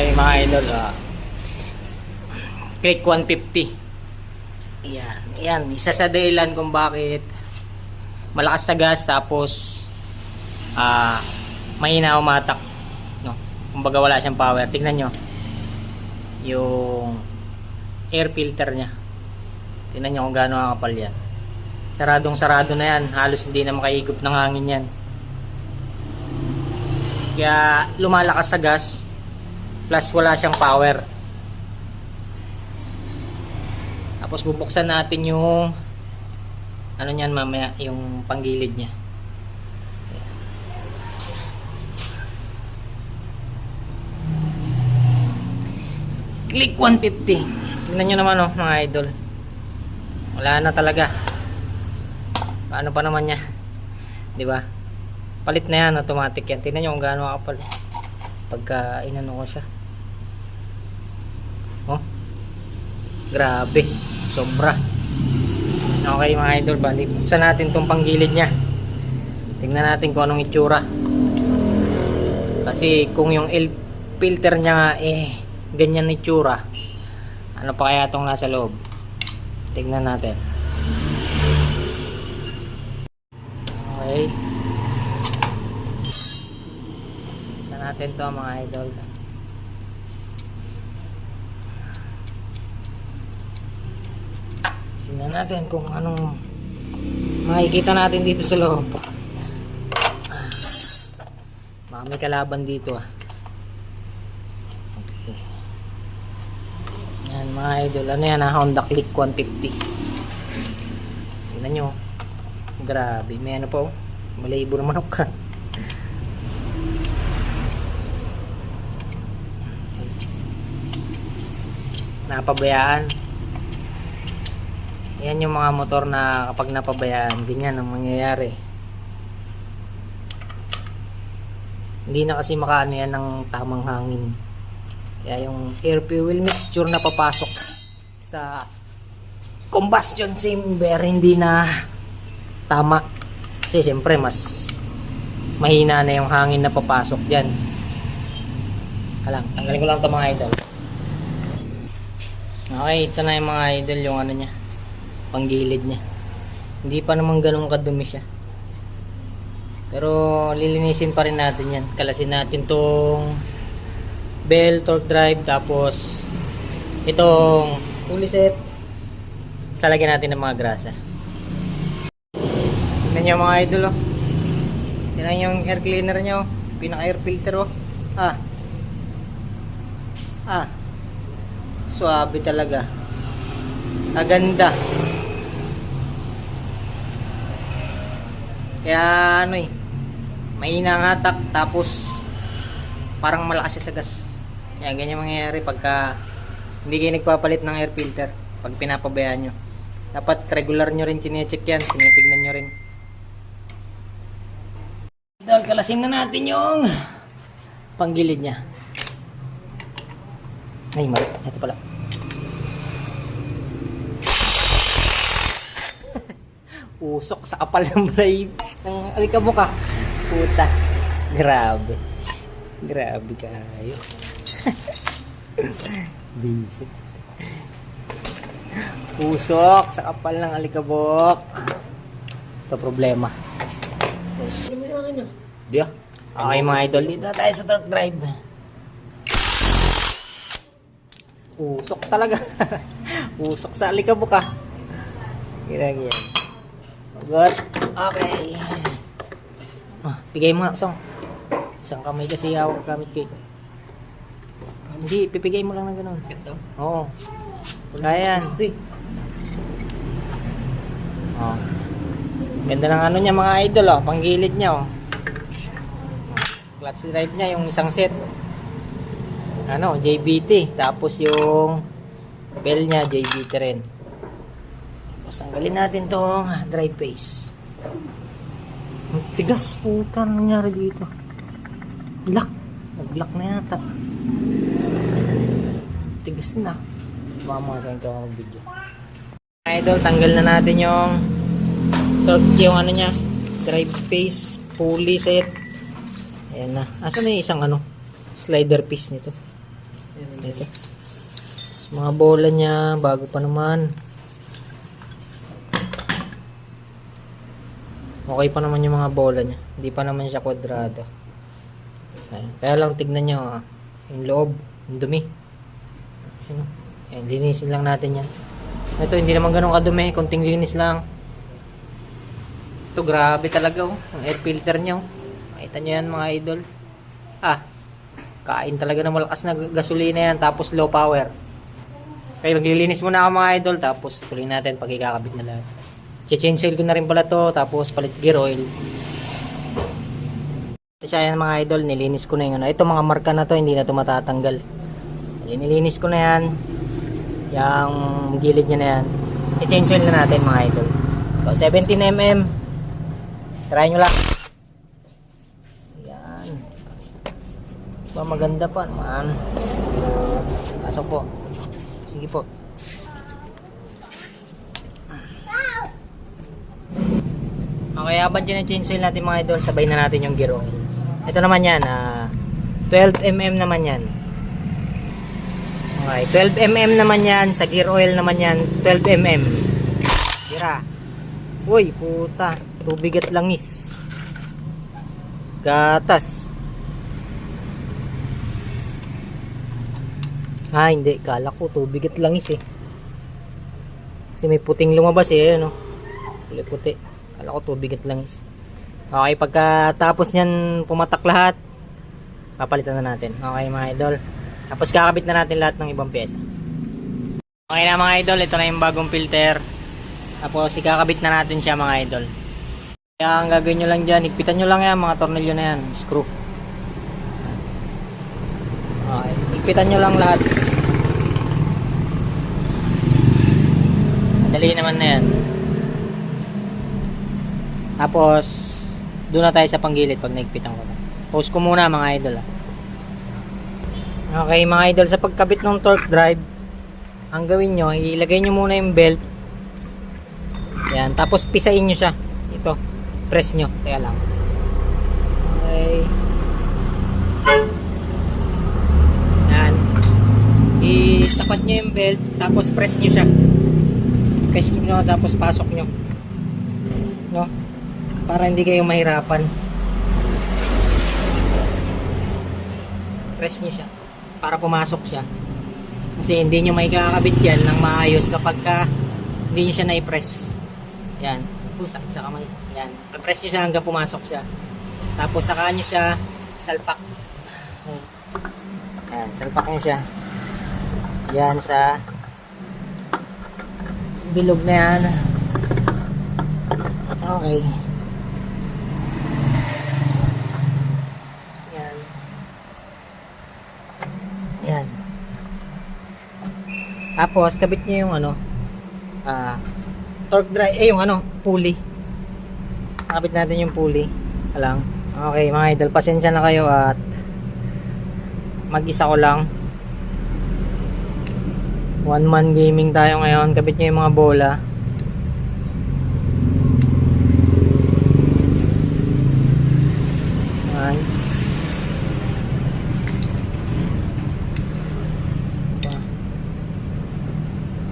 Okay mga idol, ah. click 150. Yan, yan, isa sa dahilan kung bakit malakas sa gas tapos ah mahina umatak. No? Kumbaga wala siyang power. Tingnan nyo. Yung air filter niya. Tingnan nyo kung gaano kakapal yan. Saradong sarado na yan. Halos hindi na makaigop ng hangin yan. Kaya lumalakas sa gas plus wala siyang power. Tapos bubuksan natin yung ano niyan mamaya, yung panggilid niya. Click 150. Tingnan nyo naman oh, mga idol. Wala na talaga. Paano pa naman niya? 'Di ba? Palit na yan, automatic yan. Tingnan nyo kung gaano kapal. Pagka inano ko siya. Grabe. Sobra. Okay mga idol, bali. Buksan natin tong panggilid niya. Tingnan natin kung anong itsura. Kasi kung yung L filter niya nga, eh, ganyan itsura. Ano pa kaya tong nasa loob? Tingnan natin. Okay. Buksan natin to mga idol. Tingnan natin kung anong makikita natin dito sa loob. Baka may kalaban dito ah. Okay. Yan mga idol. Ano yan ah? Honda Click 150. Tingnan nyo. Grabe. May ano pa oh. Malibo naman ako ka. Napabayaan. Yan yung mga motor na kapag napabayaan, ganyan ang mangyayari. Hindi na kasi makaano yan ng tamang hangin. Kaya yung air fuel mixture na papasok sa combustion chamber hindi na tama. Kasi siyempre mas mahina na yung hangin na papasok dyan. Alam, tanggalin ko lang ito mga idol. Okay, ito na yung mga idol yung ano niya panggilid niya. Hindi pa naman ganun kadumi siya. Pero lilinisin pa rin natin yan. Kalasin natin tong bell, torque drive, tapos itong pulley set. Tapos lalagyan natin ng mga grasa. Tignan nyo mga idol oh. Tignan yung air cleaner nyo. Pinaka air filter oh. Ah. Ah. Suabe talaga. Aganda. Kaya ano eh, mahina ang tapos parang malakas siya sa gas. Kaya ganyan mangyayari pagka hindi kayo nagpapalit ng air filter pag pinapabayaan nyo. Dapat regular nyo rin chinecheck yan, tinitignan nyo rin. Idol, kalasin na natin yung panggilid niya. Ay, mali. Ito pala. Usok sa kapal ng blade ng alikabok ah. Puta. Grabe. Grabe kayo. Basic. Usok sa kapal ng alikabok. Ito problema. Ano yung akin ah? Di ah. Okay mga idol, dito tayo sa torque drive. Usok talaga. Usok sa alikabok ah. Ginagyan. Good. Okay. Ah, bigay mo nga, Song. Isang kamay kasi hawak gamit ko. eh. Hindi, pipigay mo lang ng ganun. Ito? Oo. Kaya yan. Gusto eh. Oh. Ganda ng ano niya mga idol oh, panggilid niya oh. Clutch drive niya yung isang set. Ano, JBT, tapos yung bell niya JBT rin. Tapos tanggalin natin tong drive face. Ang tigas puta ang nangyari dito. Lock. Nag-lock na yata. Tigas na. Baka mga sa ito ang video. Idol, tanggal na natin yung yung ano niya, drive face, pulley set. Ayan na. Asan na yung isang ano, slider piece nito? Ito. Mga bola niya, bago pa naman. Okay pa naman yung mga bola niya. Hindi pa naman siya kwadrado. Ayan. Kaya lang tignan nyo, ah, yung loob, yung dumi. Ayan, oh. Ayan, linisin lang natin yan. Ito, hindi naman ganun kadumi, konting linis lang. Ito, grabe talaga, oh. Ang air filter niya, oh. Makita nyo yan, mga idol. Ah, kain talaga ng malakas na gasolina yan, tapos low power. Kaya maglilinis muna ako mga idol, tapos tuloy natin pag ikakabit na lahat. Che-change oil ko na rin pala to, tapos palit gear oil. Siya yan mga idol, nilinis ko na yung ano. Ito mga marka na to, hindi na to matatanggal. Nilinis ko na yan. Yung gilid niya na yan. I-change oil na natin mga idol. So, 17mm. Try nyo lang. Yan. Ba maganda pa naman. Pasok po. Sige po. Okay, habang dyan ang oil natin mga idol, sabay na natin yung gear oil. Ito naman yan, ah, 12mm naman yan. Okay, 12mm naman yan, sa gear oil naman yan, 12mm. Tira. Uy, puta, tubigat langis. Gatas. Ah, hindi, kala ko tubigat langis eh. Kasi may puting lumabas eh, ano. Kulay puti. Kala ko tubig at langis. Okay, pagkatapos niyan pumatak lahat, papalitan na natin. Okay mga idol. Tapos kakabit na natin lahat ng ibang pyesa. Okay na mga idol, ito na yung bagong filter. Tapos ikakabit na natin siya mga idol. Kaya ang gagawin nyo lang dyan, higpitan nyo lang yan, mga tornilyo na yan, screw. Okay, higpitan nyo lang lahat. Madali naman na yan. Tapos, doon na tayo sa panggilid pag naigpitan ko na. Post ko muna mga idol ah. Okay mga idol, sa pagkabit ng torque drive, ang gawin nyo, ilagay nyo muna yung belt. Yan, tapos pisain nyo siya. Ito, press nyo. Kaya lang. Okay. Yan. Itapat nyo yung belt, tapos press nyo siya. Press nyo, tapos pasok nyo. No? Para hindi kayo mahirapan. Press nyo siya. Para pumasok siya. Kasi hindi nyo may kakabit yan ng maayos kapag ka hindi nyo siya na-press. Yan. Kung sakit sa kamay. Yan. Press nyo siya hanggang pumasok siya. Tapos saka nyo siya salpak. Yan. Salpak nyo siya. Yan sa bilog na yan. Okay Yan. Yan. Tapos, kabit niyo yung ano, ah, torque drive, eh, yung ano, pulley. Kabit natin yung pulley. Alang. Okay, mga idol, pasensya na kayo at mag-isa ko lang. One man gaming tayo ngayon. Kabit niyo yung mga bola. Yan.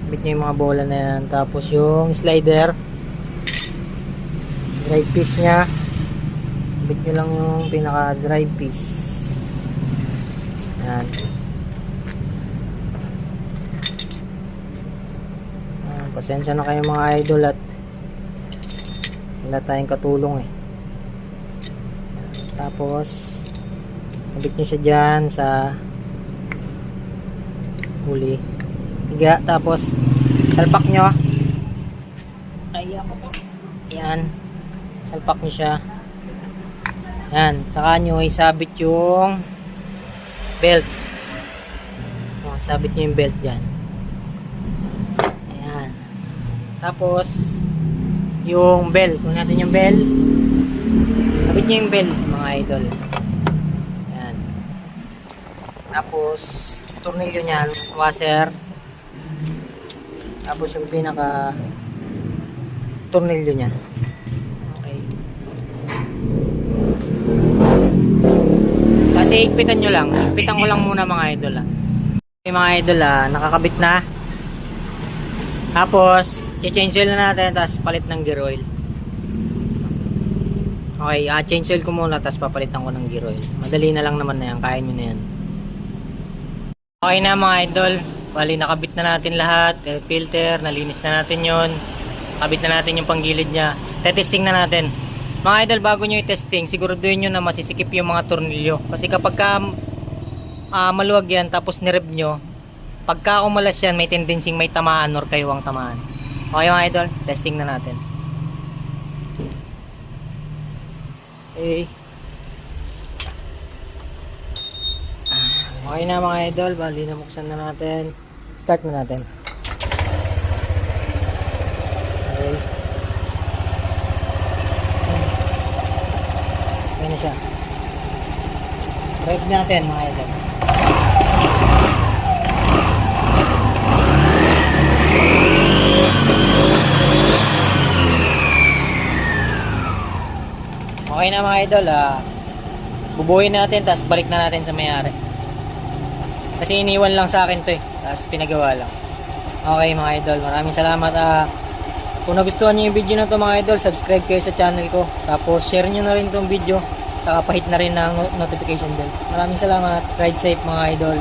Bit niyo yung mga bola na yan. Tapos yung slider. Drive piece niya. Bit niyo lang yung pinaka drive piece. Yan. Yan. Pasensya na kayo mga idol at wala tayong katulong eh. Tapos, kabit nyo siya dyan sa huli. Higa, tapos, salpak nyo. Po. Yan. Salpak nyo siya. Yan. Saka nyo isabit yung belt. O, sabit nyo yung belt dyan. Ayan. Tapos, yung bell. Kung natin yung bell, Sabit niyo yung bell, mga idol. Yan. Tapos, tornilyo niyan, washer. Tapos yung pinaka tornilyo niya. Okay. Kasi higpitan nyo lang. Higpitan ko lang muna mga idol ah. Yung mga idol ah, nakakabit na. Tapos, change oil na natin, tapos palit ng gear oil. Okay, ah, change oil ko muna, tapos papalitan ko ng gear oil. Madali na lang naman na yan, kaya nyo na yan. Okay na mga idol, bali nakabit na natin lahat, filter, nalinis na natin yon kabit na natin yung panggilid niya. Tetesting na natin. Mga idol, bago nyo i-testing, siguraduhin nyo na masisikip yung mga tornilyo. Kasi kapag ka, ah, maluwag yan, tapos nireb nyo, pagka umalas yan, may tendency may tamaan or kaywang tamaan. Okay mga idol, testing na natin. Okay. Okay na mga idol, bali na buksan na natin. Start na natin. Okay. Okay na siya. Rev natin mga idol. Okay na mga idol, ah. Bubuhin natin, tapos balik na natin sa mayari. Kasi iniwan lang sa akin to eh. Tapos pinagawa lang. Okay mga idol, maraming salamat. Ah, kung nagustuhan niyo yung video na to mga idol, subscribe kayo sa channel ko. Tapos share niyo na rin tong video. Saka pahit na rin ng no- notification bell. Maraming salamat. Ride safe mga idol.